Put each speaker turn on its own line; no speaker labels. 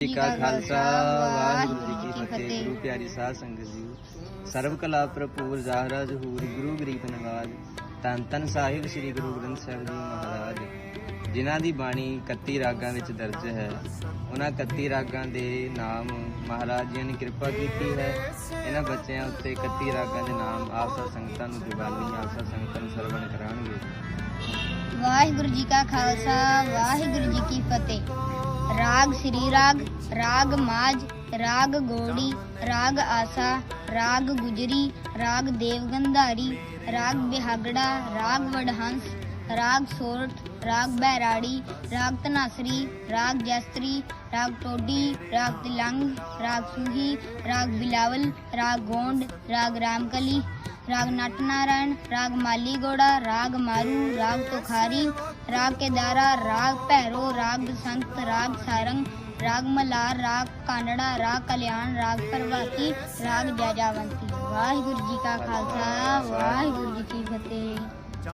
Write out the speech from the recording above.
ਜੀ ਕਾ ਖਾਲਸਾ ਵਾਹਿਗੁਰੂ ਜੀ ਕੀ ਫਤਿਹ ਗੁਰੂ ਪਿਆਰੀ ਸਾਧ ਸੰਗਤ ਜੀ। ਸਰਬ ਕਲਾ ਭਰਪੂਰ ਜ਼ਾਹਰਾ ਜ਼ਹੂਰ ਗੁਰੂ ਗਰੀਬ ਨਵਾਜ ਤਨ ਤਨ ਸਾਹਿਬ ਸ੍ਰੀ ਗੁਰੂ ਗ੍ਰੰਥ ਸਾਹਿਬ ਜੀ ਮਹਾਰਾਜ। ਜਿਨ੍ਹਾਂ ਦੀ ਬਾਣੀ 31 ਰਾਗਾਂ ਵਿੱਚ ਦਰਜ ਹੈ ਉਹਨਾਂ 31 ਰਾਗਾਂ ਦੇ ਨਾਮ ਮਹਾਰਾਜ ਜੀ ਨੇ ਕਿਰਪਾ ਕੀਤੀ ਹੈ। ਇਹਨਾਂ ਬੱਚਿਆਂ ਉੱਤੇ 31 ਰਾਗਾਂ ਦੇ ਨਾਮ ਆਪ ਸਭ ਸੰਗਤਾਂ ਨੂੰ ਦਿਵਾਲੀ ਆਪ ਸਭ ਸੰਗਤਾਂ ਨੂੰ ਸਰਵਣ ਕਰਾਉਣਗੇ।
ਵਾਹਿਗੁਰੂ ਜੀ ਕਾ ਖਾਲਸਾ ਵਾਹਿਗੁਰੂ ਜੀ ਕੀ ਫਤਿਹ। ਰਾਗ ਸ੍ਰੀ ਰਾਗ ਰਾਗ ਮਾਝ, ਰਾਗ ਗੋੜੀ, ਰਾਗ ਆਸਾ, ਰਾਗ ਗੁਜਰੀ, ਰਾਗ ਦੇਵਗੰਧਾਰੀ, ਰਾਗ ਬਿਹਾਗੜਾ, ਰਾਗ ਵਡਹੰਸ ਰਾਗ ਸੋਰਠ, ਰਾਗ ਬੈਰਾੜੀ, ਰਾਗ ਤਨਾਸਰੀ ਰਾਗ ਜੈਸਤਰੀ, ਰਾਗ ਟੋਡੀ, ਰਾਗ ਤਿਲੰਗ, ਰਾਗ ਸੂਹੀ, ਰਾਗ ਬਿਲਾਵਲ, ਰਾਗ ਗੋਂਡ, ਰਾਗ ਰਾਮਕਲੀ राग नटनारायण राग मालीगोड़ा राग मारू राग तुखारी राग केदारा राग भैरो राग बसंत राग सारंग राग मलार राग कानड़ा राग कल्याण राग प्रभाती राग जैजावंती वाहिगुरु जी का खालसा वाहिगुरु जी की फतेह